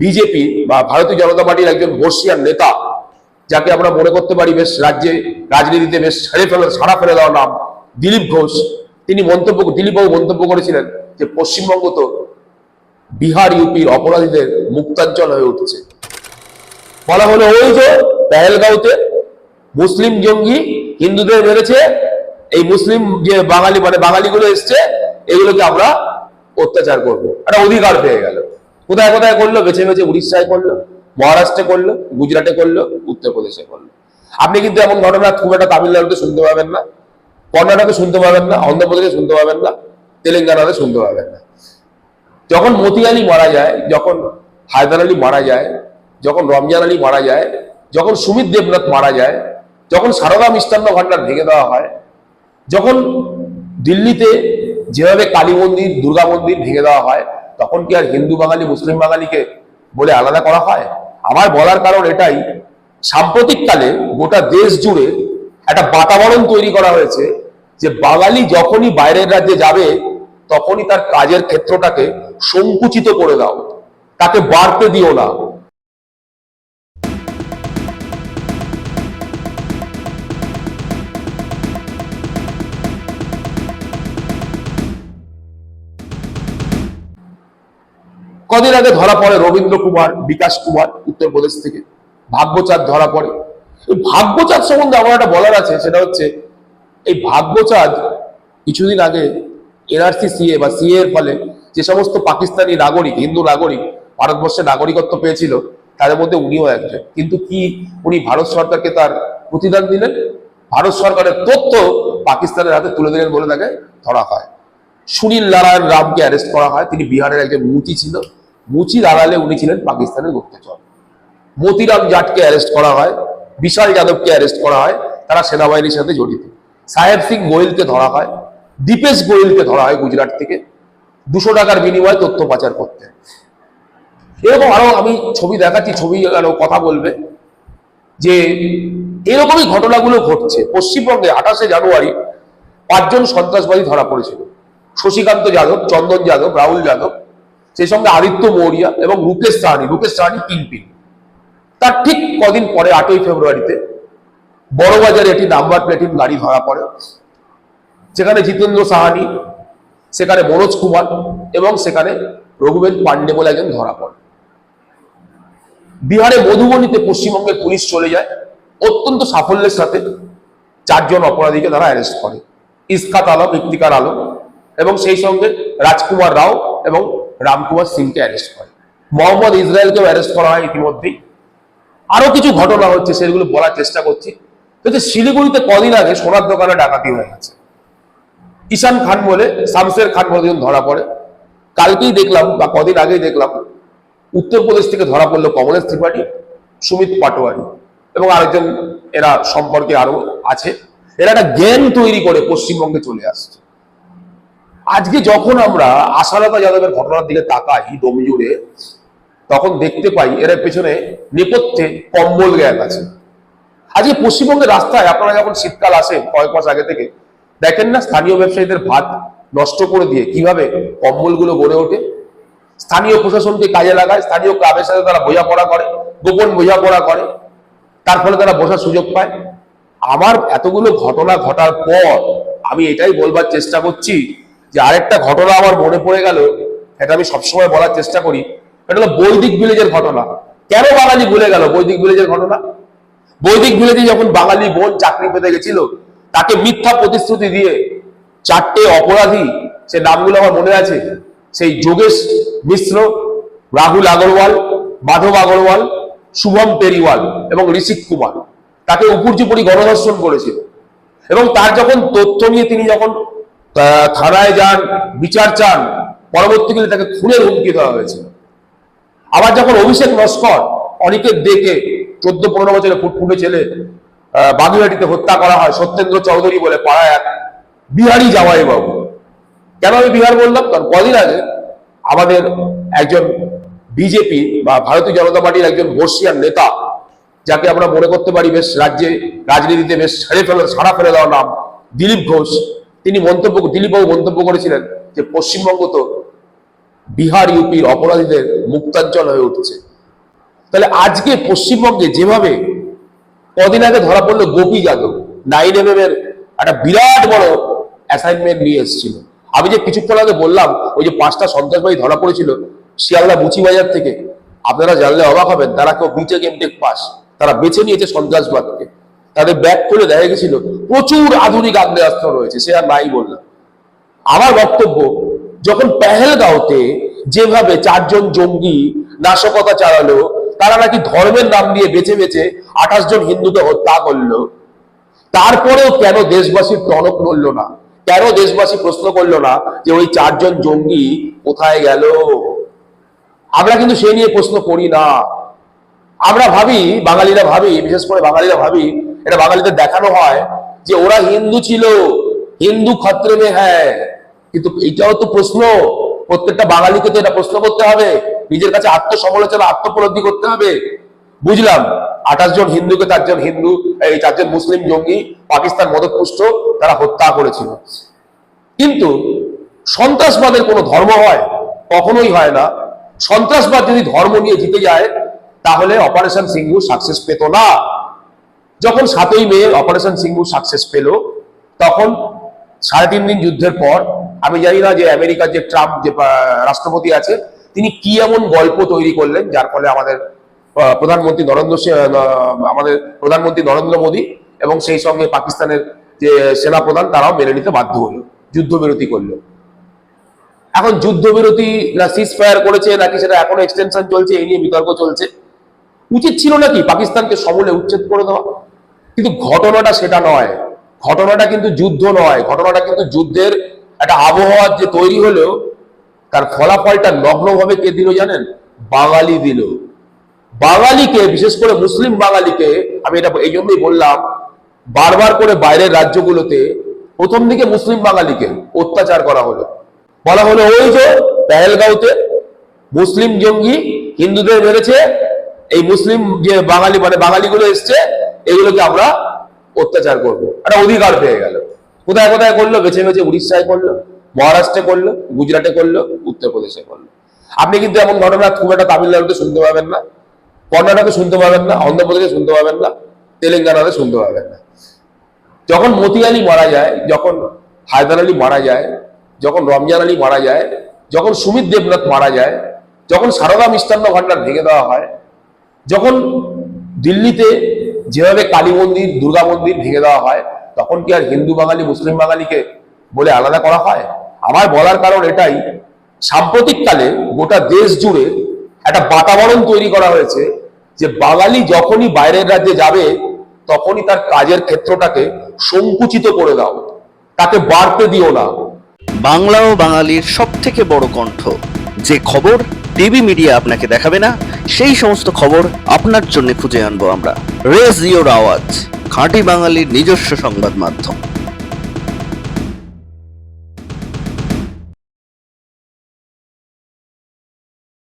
BJP বা ভারতীয় জনতা পার্টির একজন বর্ষিয়ান নেতা, যাকে আমরা মনে করতে পারি বেশ রাজ্যে, রাজনীতিতে বেশ ছেড়ে ফেলে, সাড়া ফেলে দেওয়া নাম দিলীপ ঘোষ। তিনি মন্তব্য, দিলীপবাবু মন্তব্য করেছিলেন যে পশ্চিমবঙ্গ তো বিহার, ইউপির অপরাধীদের মুক্তাঞ্চল হয়ে উঠছে। বলা হলো ওই যে পেহেলগাঁওতে মুসলিম জঙ্গি হিন্দুদের মেরেছে, এই মুসলিম যে বাঙালি মানে বাঙালিগুলো এসছে, এগুলোকে আমরা অত্যাচার করব। একটা অধিকার পেয়ে গেল। কোথায় কোথায় করল? বেছে বেছে উড়িষ্যায় করল, মহারাষ্ট্রে করল, গুজরাটে করল, উত্তরপ্রদেশে করল। আপনি কিন্তু এমন ঘটনা খুব একটা তামিলনাড়ুতে শুনতে পাবেন না, কর্ণাটকে শুনতে পাবেন না, অন্ধ্রপ্রদেশে শুনতে পাবেন না, তেলেঙ্গানাতে শুনতে পাবেন না। যখন মতি আলী মারা যায়, যখন হায়দার আলী মারা যায়, যখন রমজান আলী মারা যায়, যখন সুমিত দেবনাথ মারা যায়, যখন সারদা মিষ্টান্ন ভান্ডার ভেঙে দেওয়া হয়, যখন দিল্লিতে যেভাবে কালী মন্দির, দুর্গা মন্দির ভেঙে দেওয়া হয় তখন কি আর হিন্দু বাঙালি, মুসলিম বাঙালিকে বলে আলাদা করা হয়? আমার বলার কারণ এটাই সাম্প্রতিককালে গোটা দেশ জুড়ে একটা বাতাবরণ তৈরি করা হয়েছে যে বাঙালি যখনই বাইরের রাজ্যে যাবে, তখনই তার কাজের ক্ষেত্রটাকে সংকুচিত করে দাও। তাকে বাড়তে দিও না। কদিন আগে ধরা পড়ে রবীন্দ্র কুমার, বিকাশ কুমার উত্তরপ্রদেশ থেকে। ভাগ্যচাঁদ ধরা পড়ে। এই ভাগ্যচাঁদ সম্বন্ধে আমার একটা বলার আছে, সেটা হচ্ছে, এই ভাগ্যচাঁদ কিছুদিন আগে এনআরসি সিএ বা সিএ এর ফলে যে সমস্ত পাকিস্তানি নাগরিক, হিন্দু নাগরিক ভারতবর্ষে নাগরিকত্ব পেয়েছিল, তাদের মধ্যে উনিও একজন। কিন্তু কি উনি ভারত সরকারকে তার প্রতিদান দিলেন? ভারত সরকারের তথ্য পাকিস্তানের হাতে তুলে দিলেন বলে তাকে ধরা হয়। সুনীল নারায়ণ রামকে অ্যারেস্ট করা হয়। তিনি বিহারের একজন মুচি ছিল মুচির আড়ালে উনি ছিলেন পাকিস্তানের গুপ্তচর। মতিরাম জাটকে অ্যারেস্ট করা হয়, বিশাল যাদবকে অ্যারেস্ট করা হয়, তারা সেনাবাহিনীর সাথে জড়িত। সাহেব সিং গোয়েলকে ধরা হয়, দীপেশ গোয়েলকে ধরা হয় গুজরাট থেকে। দুশো টাকার বিনিময়ে তথ্য পাচার করতে। এরকম আরও আমি ছবি দেখাচ্ছি, ছবি আরও কথা বলবে, যে এরকমই ঘটনাগুলো ঘটছে। পশ্চিমবঙ্গে আঠাশে জানুয়ারি পাঁচজন সন্ত্রাসবাদী ধরা পড়েছিল। শশীকান্ত যাদব, চন্দন যাদব, রাহুল যাদব সেই সঙ্গে আদিত্য মৌরিয়া এবং রুকেশ সাহানি রুকেশ সাহানি কিংপিন তার ঠিক কদিন পরে, আটই ফেব্রুয়ারিতে, বড়বাজারে একটি নাম্বার প্লেটিন গাড়ি ধরা পড়ে। যেখানে জিতেন্দ্র সাহানি, সেখানে মনোজ কুমার এবং সেখানে রঘুবেন পান্ডে বলে একজন ধরা পড়ে। বিহারে মধুবনীতে পশ্চিমবঙ্গের পুলিশ চলে যায়। অত্যন্ত সাফল্যের সাথে চারজন অপরাধীকে তারা অ্যারেস্ট করে। ইস্কাত আলম ইফতিকার আলম এবং সেই সঙ্গে রাজকুমার রাও এবং রামকুমার সিংকে অ্যারেস্ট করে। মোহাম্মদ ইসরায়েলকেও অ্যারেস্ট করা হয় ইতিমধ্যেই। আরও কিছু ঘটনা হচ্ছে, সেগুলো বলার চেষ্টা করছি। কিন্তু শিলিগুড়িতে কদিন আগে সোনার দোকানে ডাকাতি হয়ে গেছে। ঈশান খান বলে শামসের খান বলে ধরা পড়ে। কালকেই দেখলাম, বা কদিন আগেই দেখলাম, উত্তরপ্রদেশ থেকে ধরা পড়ল কমলেশ ত্রিপাঠী, সুমিত পাটোয়ারি এবং আরেকজন এরা সম্পর্কে আরও আছে। এরা একটা জ্ঞান তৈরি করে পশ্চিমবঙ্গে চলে আসছে। আজকে যখন আমরা আশালতা যাদবের ঘটনার দিকে তাকাই দম জুড়ে তখন দেখতে পাই এর পেছনে নেপথ্যে কম্বল গ্যাং আছে। আজকে পশ্চিমবঙ্গের রাস্তায় আপনারা যখন শীতকাল আসে কয়েক মাস আগে থেকে, দেখেন না স্থানীয় ব্যবসায়ীদের ভাত নষ্ট করে দিয়ে কীভাবে কম্বলগুলো গড়ে ওঠে? স্থানীয় প্রশাসনকে কাজে লাগায়, স্থানীয় ক্লাবের সাথে তারা বোঝাপড়া করে, গোপন বোঝাপড়া করে, তার ফলে তারা বসার সুযোগ পায়। আমার এতগুলো ঘটনা ঘটার পর আমি এটাই বলবার চেষ্টা করছি যে আরেকটা ঘটনা আমার মনে পড়ে গেল এটা আমি সবসময় বলার চেষ্টা করি এটা হলো বৈদিক ভিলেজের ঘটনা। কেন বাঙালি ভুলে গেল বৈদিক ভিলেজের ঘটনা? বৈদিক ভিলেজে যখন বাঙালি বোন চাকরি পেতে গেছিল, তাকে মিথ্যা প্রতিশ্রুতি দিয়ে চারটে অপরাধী, সে নামগুলো আমার মনে আছে, সেই যোগেশ মিশ্র, রাহুল আগরওয়াল, মাধব আগরওয়াল, শুভম পেরিওয়াল এবং ঋষিক কুমার। তাকে উপর্যুপরি গণধর্ষণ করেছিল। এবং তার যখন তথ্য নিয়ে তিনি যখন থানায় যান বিচার চান পরবর্তীকালে তাকে খুনের হুমকি দেওয়া হয়েছে। আবার যখন অভিষেক নস্কর অনেকের দেখে চোদ্দ পনেরো বছরের ফুটফুটে ছেলে আহ, বাগুইহাটিতে হত্যা করা হয় সত্যেন্দ্র চৌধুরী বলে পাড়ায় এক বিহারি জামাই বাবু কেন আমি বিহার বললাম? কারণ কদিন আগে আমাদের একজন বিজেপি বা ভারতীয় জনতা পার্টির একজন বর্ষিয়ান নেতা যাকে আমরা মনে করতে পারি বেশ রাজ্যে রাজনীতিতে বেশ ছেড়ে ফেলে সাড়া ফেলে দেওয়া নাম দিলীপ ঘোষ তিনি মন্তব্য, দিলীপবাবু মন্তব্য করেছিলেন যে পশ্চিমবঙ্গ তো বিহার, ইউপির অপরাধীদের মুক্তাঞ্চল হয়ে উঠছে। তাহলে আজকে পশ্চিমবঙ্গে যেভাবে কদিন আগে ধরা পড়ল গোপী যাদব নাইন এম এর একটা বিরাট বড় অ্যাসাইনমেন্ট নিয়ে এসেছিল। আমি যে কিছুক্ষণ আগে বললাম, ওই যে পাঁচটা সন্ত্রাসবাদী ধরা পড়েছিল শিয়ালদা মুচিবাজার থেকে, আপনারা জানলে অবাক হবেন, তারা কেউ বিটেক এমটেক পাস তারা বেছে নিয়েছে সন্ত্রাসবাদকে। তাদের ব্যাগ খুলে দেখা গেছিল, প্রচুর আধুনিক আগ্নেয়াস্ত্র রয়েছে, সে আর নাই বললাম। আমার বক্তব্য, যখন পেহেলগাঁওতে যেভাবে চারজন জঙ্গি নাশকতা চালালো, তারা নাকি ধর্মের নাম দিয়ে বেছে বেছে আঠাশ জন হিন্দুকে হত্যা করল। তারপরেও কেন দেশবাসীর টনক নড়লো না? কেন দেশবাসী প্রশ্ন করল না যে ওই চারজন জঙ্গি কোথায় গেল? আমরা কিন্তু সে নিয়ে প্রশ্ন করি না। আমরা ভাবি, বাঙালিরা ভাবি, বিশেষ করে বাঙালিরা ভাবি, এটা বাঙালিদের দেখানো হয় যে ওরা হিন্দু ছিল। হিন্দু খত্রে মে হ্যাঁ কিন্তু এটাও তো প্রশ্ন। প্রত্যেকটা বাঙালিকে তো এটা প্রশ্ন করতে হবে। নিজের কাছে আত্মসমালোচনা আত্মপলব্ধি করতে হবে। বুঝলাম, আঠাশ জন হিন্দুকে চারজন হিন্দু, এই চারজন মুসলিম জঙ্গি পাকিস্তান মদতপুষ্ট, তারা হত্যা করেছিল। কিন্তু সন্ত্রাসবাদের কোনো ধর্ম হয়, কখনোই হয় না। সন্ত্রাসবাদ যদি ধর্ম নিয়ে জিতে যায় তাহলে অপারেশন সিঙ্গু সাকসেস পেত না। যখন সাতই মে অপারেশন সিঙ্গু সাকসেস পেল, তখন সাড়ে তিন দিন যুদ্ধের পর, আমি জানি না যে আমেরিকার যে ট্রাম্প, যে রাষ্ট্রপতি আছে, তিনি কি এমন গল্প তৈরি করলেন, যার ফলে আমাদের প্রধানমন্ত্রী নরেন্দ্র আমাদের প্রধানমন্ত্রী নরেন্দ্র মোদী এবং সেই সঙ্গে পাকিস্তানের যে সেনাপ্রধান, তারাও মেনে নিতে বাধ্য হলো, যুদ্ধবিরতি করল। এখন যুদ্ধবিরতি না সিজ ফায়ার করেছে, নাকি সেটা এখনও এক্সটেনশন চলছে, এই নিয়ে বিতর্ক চলছে। উচিত ছিল নাকি পাকিস্তানকে সমূলে উচ্ছেদ করে দেওয়া? কিন্তু ঘটনাটা সেটা নয়। ঘটনাটা কিন্তু যুদ্ধ নয়। ঘটনাটা কিন্তু যুদ্ধের একটা আবহাওয়ার যে তৈরি হলেও তার ফলাফলটা নগ্নভাবে কে দিল জানেন? বাঙালি দিল। বাঙালিকে, বিশেষ করে মুসলিম বাঙালিকে, আমি এটা এই জন্যই বললাম, বারবার করে বাইরের রাজ্যগুলোতে প্রথম দিকে মুসলিম বাঙালিকে অত্যাচার করা হলো। বলা হলো, ওই যে পেহেলগাঁওতে মুসলিম জঙ্গি হিন্দুদের মেরেছে এই মুসলিম যে বাঙালি মানে বাঙালিগুলো এসছে, এগুলোকে আমরা অত্যাচার করব। একটা অধিকার পেয়ে গেল। কোথায় কোথায় করল? বেছে বেছে উড়িষ্যায় করল, মহারাষ্ট্রে করল, গুজরাটে করল, উত্তরপ্রদেশে করল। আপনি কিন্তু এমন ঘটনা খুব একটা তামিলনাড়ুতে শুনতে পাবেন না, কর্ণাটকে শুনতে পাবেন না, অন্ধ্রপ্রদেশে শুনতে পাবেন না, তেলেঙ্গানাতে শুনতে পাবেন না। যখন মতি আলী মারা যায়, যখন হায়দার আলী মারা যায়, যখন রমজান আলী মারা যায়, যখন সুমিত দেবনাথ মারা যায়, যখন সারদা মিষ্টান্ন ভান্ডার ভেঙে দেওয়া হয় যখন দিল্লিতে যেভাবে কালী মন্দির, দুর্গা মন্দির ভেঙে দেওয়া হয়, তখন কি আর হিন্দু বাঙালি, মুসলিম বাঙালিকে বলে আলাদা করা হয়? আমার বলার কারণ এটাই, সাম্প্রতিককালে গোটা দেশ জুড়ে একটা বাতাবরণ তৈরি করা হয়েছে যে বাঙালি যখনই বাইরের রাজ্যে যাবে, তখনই তার কাজের ক্ষেত্রটাকে সংকুচিত করে দাও, তাকে বাড়তে দিও না। বাংলা ও বাঙালির সব থেকে বড় কণ্ঠ। যে খবর টিভি মিডিয়া আপনাকে দেখাবে না সেই সমস্ত খবর আপনার জন্য খুঁজে আনব আমরা। রেজ ইওর আওয়াজ, খাঁটি বাঙালির নিজস্ব সংবাদ মাধ্যম।